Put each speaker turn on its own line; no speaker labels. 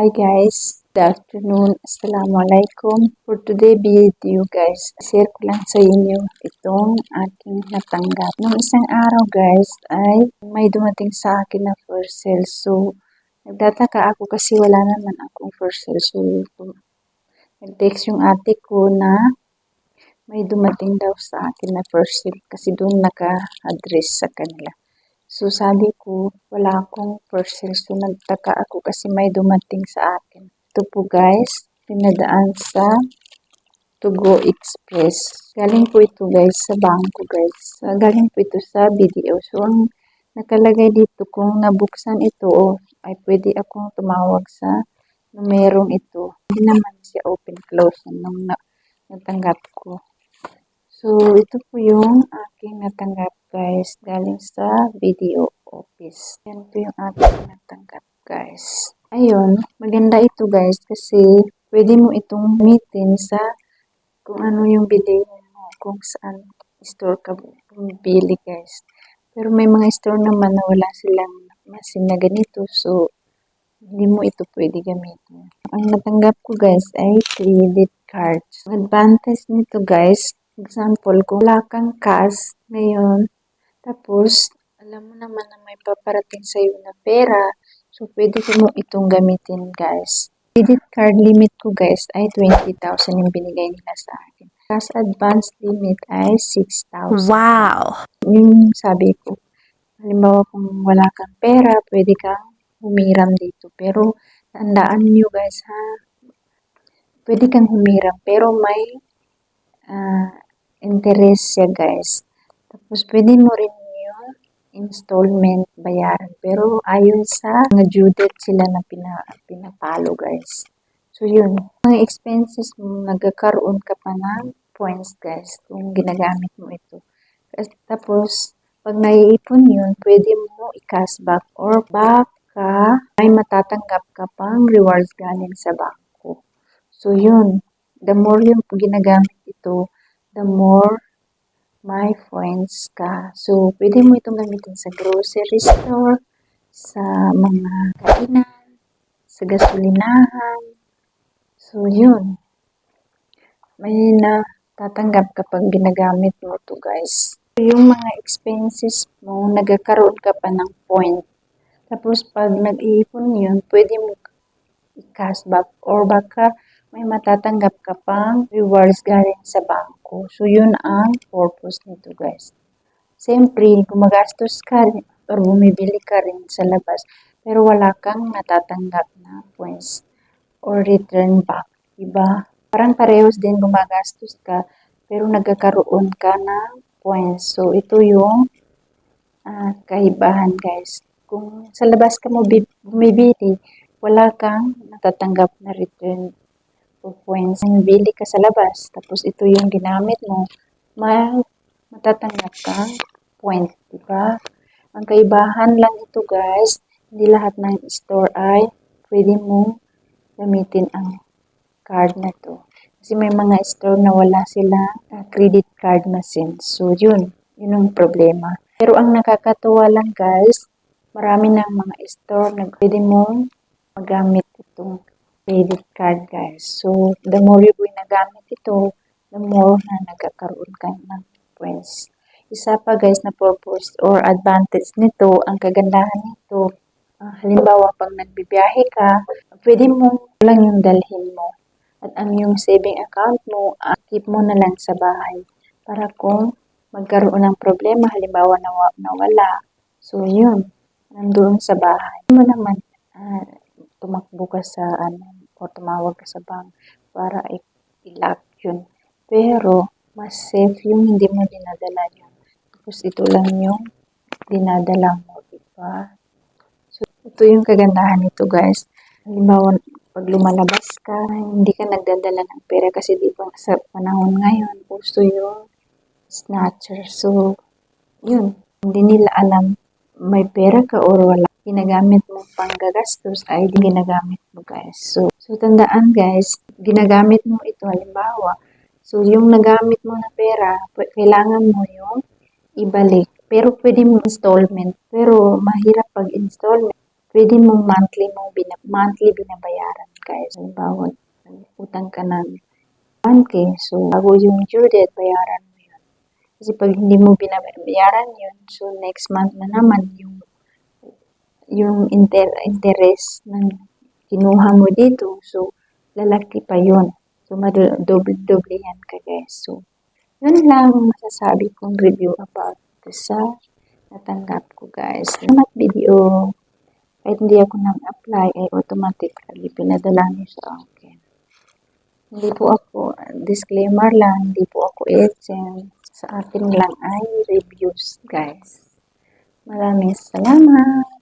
Hi guys, good afternoon. Assalamualaikum. For today video guys, share ko lang sa inyo itong aking natanggap. Nung isang araw guys ay may dumating sa akin na first sale. So, nagtataka ako kasi wala naman akong first sale. So, nag-text yung ate ko na may dumating daw sa akin na first sale kasi doon naka-address sa kanila. So, sabi ko, wala akong parcel. So, nagtaka ako kasi may dumating sa akin. Ito po guys, pinadaan sa Tugo Express. Galing po ito guys sa bangko guys. Uh, galing po ito sa video. So, ang nakalagay dito kung nabuksan ito ay pwede akong tumawag sa numerong ito. Hindi naman siya open close nung na, natanggap ko. So, ito po yung aking natanggap guys galing sa video office. Yan po yung aking natanggap guys. Ayun, maganda ito guys kasi pwede mo itong meeting sa kung ano yung bilhin mo, kung saan store ka bumibili guys. Pero may mga store naman na wala silang machine na ganito so hindi mo ito pwede gamitin. Ang natanggap ko guys ay credit cards. Advantage nito guys, Example, kung wala kang cash ngayon, tapos alam mo naman na may paparating sa iyo na pera, so pwede mo itong gamitin guys. Credit card limit ko guys ay 20,000 yung binigay nila sa akin. Cash advance limit ay 6,000.
Wow!
Yung sabi ko, halimbawa kung wala kang pera, pwede kang humiram dito. Pero tandaan niyo guys ha, pwede kang humiram pero may uh, interest siya guys. Tapos pwede mo rin yung installment bayaran. Pero ayon sa mga due date sila na pina, pinapalo guys. So yun, mga expenses mo, nagkakaroon ka pa ng points guys kung ginagamit mo ito. Tapos, pag naiipon yun, pwede mo i-cashback or baka may matatanggap ka pang rewards galing sa bangko. So yun, the more yung ginagamit ito, the more may points ka. So, pwede mo itong gamitin sa grocery store, sa mga kainan, sa gasolinahan. So, yun. May na tatanggap kapag ginagamit mo to guys. So, yung mga expenses mo, nagkakaroon ka pa ng point. Tapos, pag nag-iipon yun, pwede mo i-cashback or baka may matatanggap ka pang rewards galing sa bangko. So, yun ang purpose nito guys. Siyempre, gumagastos ka or bumibili ka rin sa labas, pero wala kang natatanggap na points or return back. Diba? Parang parehos din gumagastos ka, pero nagkakaroon ka ng points. So, ito yung uh, kaibahan guys. Kung sa labas ka mo bumibili, wala kang natatanggap na return o points. Bili ka sa labas, tapos ito yung ginamit mo, may matatanggap kang point, di ba? Ang kaibahan lang ito guys, hindi lahat ng store ay pwede mo gamitin ang card na to. Kasi may mga store na wala sila uh, credit card machine. So yun, yun ang problema. Pero ang nakakatuwa lang guys, marami ng mga store na pwede mong magamit itong credit card guys. So, the more you nagamit ito, the more na nagkakaroon ka ng points. Isa pa guys na purpose or advantage nito, ang kagandahan nito, uh, halimbawa pag nagbibiyahe ka, pwede mo lang yung dalhin mo. At ang yung saving account mo, uh, keep mo na lang sa bahay. Para kung magkaroon ng problema, halimbawa nawa, nawala, so yun, nandoon sa bahay. Mo naman, uh, tumakbo ka sa ano, o tumawag ka sa bank para i-lock yun. Pero, mas safe yung hindi mo dinadala yun. Tapos ito lang yung dinadala mo, diba? So, ito yung kagandahan nito guys. Halimbawa, pag lumalabas ka, hindi ka nagdadala ng pera kasi di ba sa panahon ngayon, gusto yung snatcher. So, yun. Hindi nila alam may pera ka or wala ginagamit mo pang gagastos ay ginagamit mo guys. So, so tandaan guys, ginagamit mo ito halimbawa. So, yung nagamit mo na pera, kailangan mo yung ibalik. Pero pwede mo installment. Pero mahirap pag installment. pwede mong monthly mong bina, monthly binabayaran guys. Halimbawa, utang ka ng 1K, so bago yung due date, bayaran mo yun. Kasi pag hindi mo binabayaran yun, so next month na naman yung yung inter interest ng kinuha mo dito, so lalaki pa yun. So, madoble-doble yan ka guys. So, yun lang ang masasabi kong review about ito sa natanggap ko guys. Salamat video. Kahit hindi ako nag-apply, ay automatically pinadala niyo sa akin. Hindi po ako, disclaimer lang, hindi po ako agent. Sa akin lang ay reviews guys. Maraming salamat.